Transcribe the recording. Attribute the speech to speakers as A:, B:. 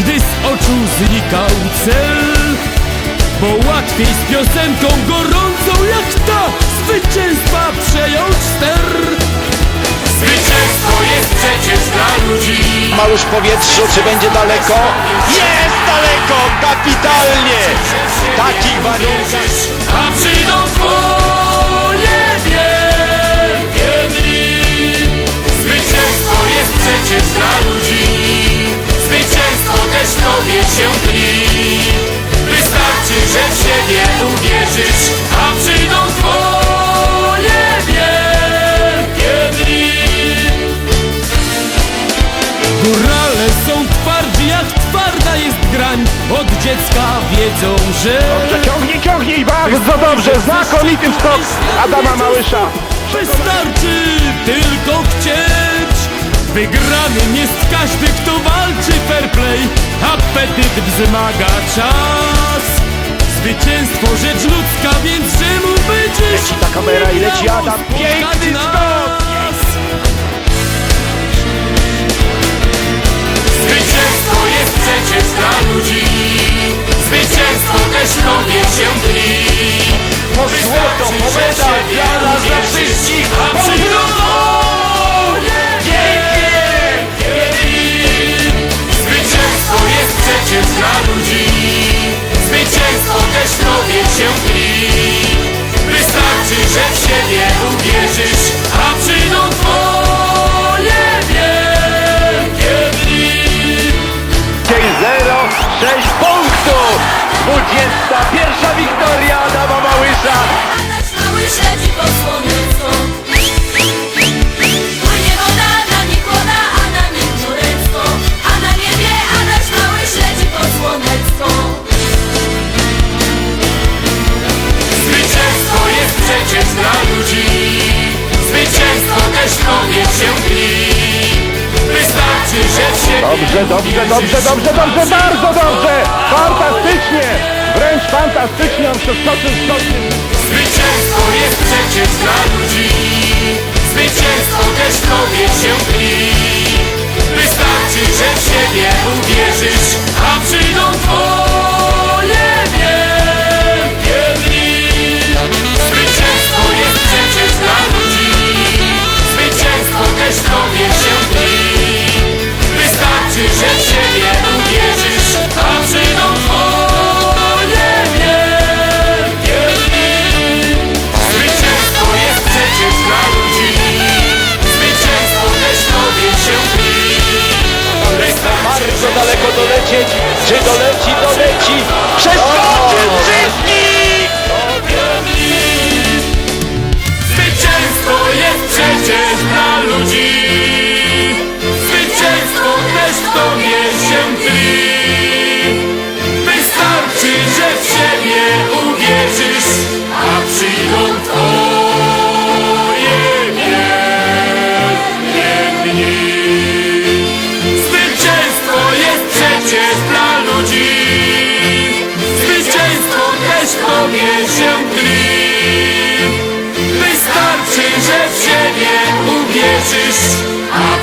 A: gdy z oczu znikał cel Bo łatwiej z piosenką gorącą jak ta Zwycięstwa przejąć ster
B: Zwycięstwo jest przecież dla ludzi
C: Malusz powietrzu, czy będzie daleko? Jest daleko, kapitalnie! Takich warunkach
B: A przyjdą się tli Wystarczy, że w siebie uwierzysz A przyjdą twoje wielkie dni.
A: Górale są twardzi jak twarda jest grań. Od dziecka wiedzą, że
D: Ciągnij, ciągnij, bardzo dobrze, znakomity skok Adama Małysza.
A: Wystarczy tylko chcieć Wygranym jest każdy, kto walczy fair play Apetyt wzmaga czas Zwycięstwo rzecz ludzka, więc czemu by dziś
D: Leci ta kamera i leci Adam. Piękny skok!
B: Się tli Wystarczy, że w siebie uwierzysz A przyjdą twoje wielkie dni
D: Dzień 0, 6 punktów! 21 wiktoria Adama Małysza.
E: Adaś mały śledzi pod słoneczką
D: Dobrze, dobrze, dobrze, dobrze, dobrze, bardzo dobrze! Fantastycznie! Wręcz fantastycznie on przeskoczył skokiem.
C: Dolecieć, czy doleci, doleci!
B: Wystarczy,